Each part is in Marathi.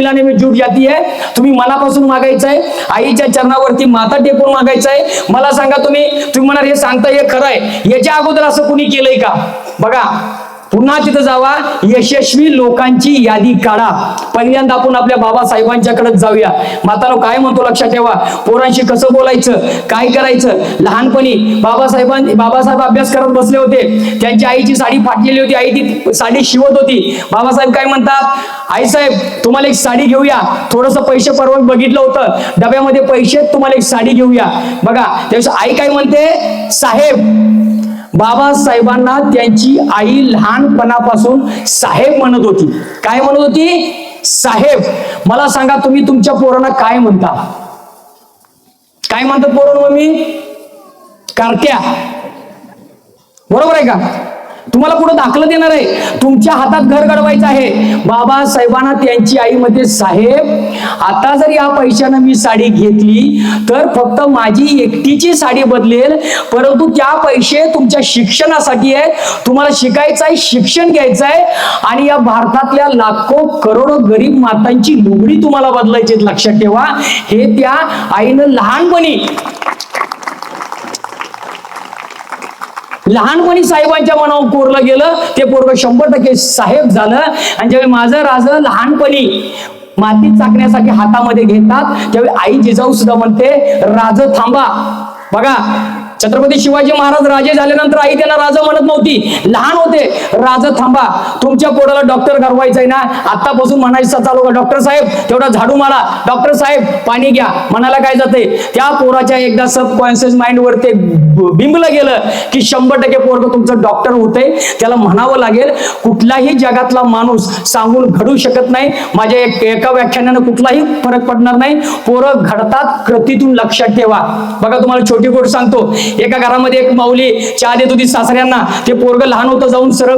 मिलाने में जुट जाती है तुम्ही मनापासून मागायचं आहे आईच्या चरणावरती माता टेकून मागायचं आहे मला सांगा तुम्ही तुम्ही म्हणा हे सांगता हे खरं आहे. याच्या अगोदर असं कुणी केलंय का? बघा. पुन्हा तिथं जावा. यशस्वी लोकांची यादी काढा. पहिल्यांदा आपण आपल्या बाबासाहेबांच्याकडे जाऊया. मातानो काय म्हणतो लक्षात ठेवा. पोरांशी कसं बोलायचं? काय करायचं? लहानपणी बाबासाहेबां बाबासाहेब अभ्यास करत बसले होते. त्यांच्या आईची साडी फाटलेली होती. आई ती साडी शिवत होती. बाबासाहेब काय म्हणतात? आई साहेब तुम्हाला एक साडी घेऊया. थोडस पैसे परवा बघितलं होतं. डब्यामध्ये पैसे तुम्हाला एक साडी घेऊया. बघा त्यावेळेस आई काय म्हणते? साहेब बाबासाहेबांना त्यांची आई लहानपणापासून साहेब म्हणत होती. काय म्हणत होती? साहेब. मला सांगा तुम्ही तुमच्या पोरांना काय म्हणता? काय म्हणतात पोरण मम्मी कारट्या. बरोबर आहे का? तुम्हाला पुढे दाखलं देणार आहे? तुमच्या हातात घर घडवायचं आहे. बाबासाहेबांना त्यांची आई मध्ये साहेब आता जर या पैशानं मी साडी घेतली तर फक्त माझी एकटीची साडी बदलेल. परंतु त्या पैसे तुमच्या शिक्षणासाठी आहे तुम्हाला शिकायचं आहे शिक्षण घ्यायचं आहे. आणि या भारतातल्या लाखो करोडो गरीब मातांची लुगडी तुम्हाला बदलायची लक्षात ठेवा. हे त्या आईनं लहानपणी लहानपणी साहेबांच्या मनावर कोरलं गेलं ते पोरग शंभर टक्के साहेब झालं. आणि ज्यावेळी माझं राज लहानपणी मातीत चाकण्यासाठी हातामध्ये घेतात त्यावेळी आई जिजाऊ सुद्धा म्हणते राज थांबा. बघा छत्रपती शिवाजी महाराज राजे झाल्यानंतर आई त्यांना राजा म्हणत नव्हती. लहान होते. राजा थांबा. तुमच्या पोराला डॉक्टर घडवायचं आहे ना? आतापासून म्हणायचं चालू का डॉक्टर साहेब तेवढा झाडू मारा. डॉक्टर साहेब पाणी घ्या. म्हणायला काय जाते? त्या पोराच्या एकदा सबकॉन्शियस माइंड वर ते बिंबलं गेलं की शंभर टक्के पोरग तुमचं डॉक्टर होतंय. त्याला म्हणावं लागेल कुठलाही जगातला माणूस सांगून घडू शकत नाही. माझ्या एक एका व्याख्यानानं कुठलाही फरक पडणार नाही. पोरं घडतात कृतीतून लक्षात ठेवा. बघा तुम्हाला छोटी गोष्ट सांगतो. एका घरामध्ये एक माऊली चहा देत होती सासऱ्यांना. ते पोरग लहान होतं जाऊन सरळ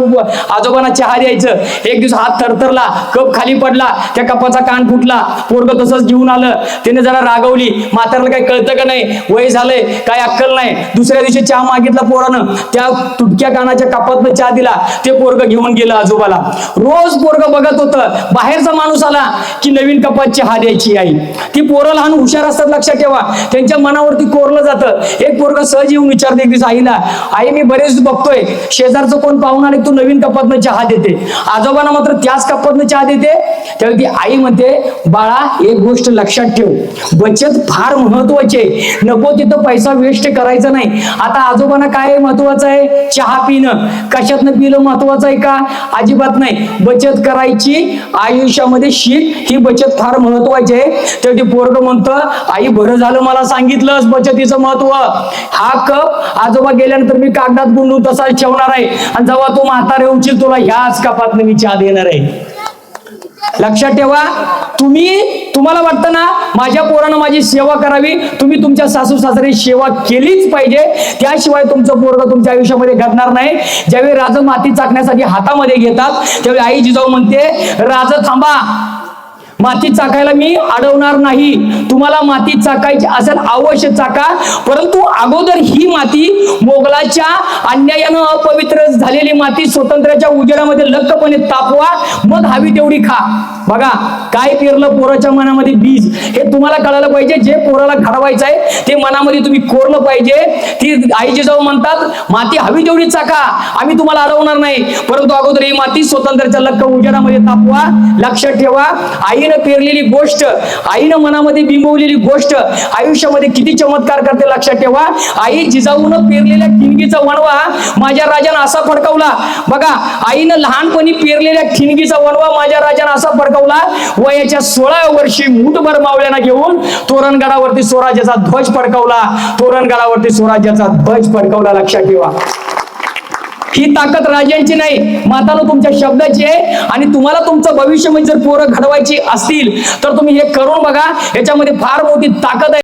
आजोबांना चहा द्यायचं. एक दिवस हात थरथरला कप खाली पडला त्या कपाचा कान फुटला. पोरग तसंच घेऊन आलं. त्याने जरा रागवली. म्हातारला काही कळतं का नाही? वय झालंय काय अक्कल नाही. दुसऱ्या दिवशी चहा मागितला पोरानं. त्या तुटक्या कानाच्या कपातनं चहा दिला. ते पोरग घेऊन गेलं आजोबाला. रोज पोरग बघत होतं. बाहेरचा माणूस आला की नवीन कपात चहा द्यायची आई. ती पोरं लहान हुशार असतात लक्षात ठेवा. त्यांच्या मनावरती कोरलं जातं. एक पोरग सहज येऊन विचारते एक दिवस आईला आई मी बरेच बघतोय. शेजारचं कोण पाहून आले तू नवीन कपातनं चहा देते? आजोबांना मात्र त्याच कपातनं चहा देते. त्यावेळी ती आई म्हणते बाळा एक गोष्ट लक्षात ठेव. बचत फार महत्वाची आहे. नको तिथं पैसा वेस्ट करायचा नाही. आता आजोबांना काय महत्वाचं आहे? चहा पिणं. कशातनं पिलं महत्वाचं आहे का? अजिबात नाही. बचत करायची आयुष्यामध्ये शीख ही बचत फार महत्वाची आहे. तर पोरग म्हणतं आई बरं झालं मला सांगितलंस बचतीचं महत्त्व. हा कप आजोबा गेल्यानंतर मी कागदात गुंडून तसाच ठेवणार आहे. आणि जेव्हा तू म्हातारे होशील तुला ह्याच कपात मी चहा देणार आहे. लक्षात ठेवा तुम्ही तुम्हाला वाटतं ना माझ्या पोरानं माझी सेवा करावी. तुम्ही तुमच्या सासू सासरी सेवा केलीच पाहिजे. त्याशिवाय तुमचं पोरग तुमच्या आयुष्यामध्ये घडणार नाही. ज्यावेळी राज माती चाकण्यासाठी हातामध्ये घेतात त्यावेळी आई जिजाऊ म्हणते राज थांबा. माती चाकायला मी अडवणार नाही. तुम्हाला माती चाकायची असेल अवश्य चाका. परंतु अगोदर ही माती मोगलाच्या अन्यायानं अपवित्र झालेली माती स्वतंत्र्याच्या उजेडामध्ये लक्कपणे तापवा. मग हवी तेवढी खा. बघा काय पेरलं पोराच्या मनामध्ये बीज हे तुम्हाला कळायला पाहिजे जे पोराला घडवायचं आहे ते मनामध्ये तुम्ही कोरलं पाहिजे. ती आईचे जाऊ म्हणतात माती हवी तेवढी चाका आम्ही तुम्हाला अडवणार नाही. परंतु अगोदर ही माती स्वतंत्रच्या लक्क उजेडामध्ये तापवा लक्षात ठेवा. आईनं पेरलेली गोष्ट आईनं मनामध्ये बिंबवलेली गोष्ट आयुष्यामध्ये किती चमत्कार करते लक्षात ठेवा. आई जिजाऊनं पेरलेल्या ठिणगीचा वणवा माझ्या राजानं असा फडकवला. बघा आईनं लहानपणी पेरलेल्या ठिणगीचा वनवा माझ्या राजाने असा फडकवला वयाच्या सोळा वर्षी मुठभर मावळ्यांना घेऊन तोरणगडावरती स्वराज्याचा ध्वज फडकवला. तोरणगडावरती स्वराज्याचा ध्वज फडकवला लक्षात ठेवा. ही ताकद राजांची नाही मातानं तुमच्या शब्दाची आहे आणि तुम्हाला तुमचं भविष्य म्हणजे जर पोरं घडवायची असतील तर तुम्ही हे करून बघा याच्यामध्ये फार मोठी ताकद आहे.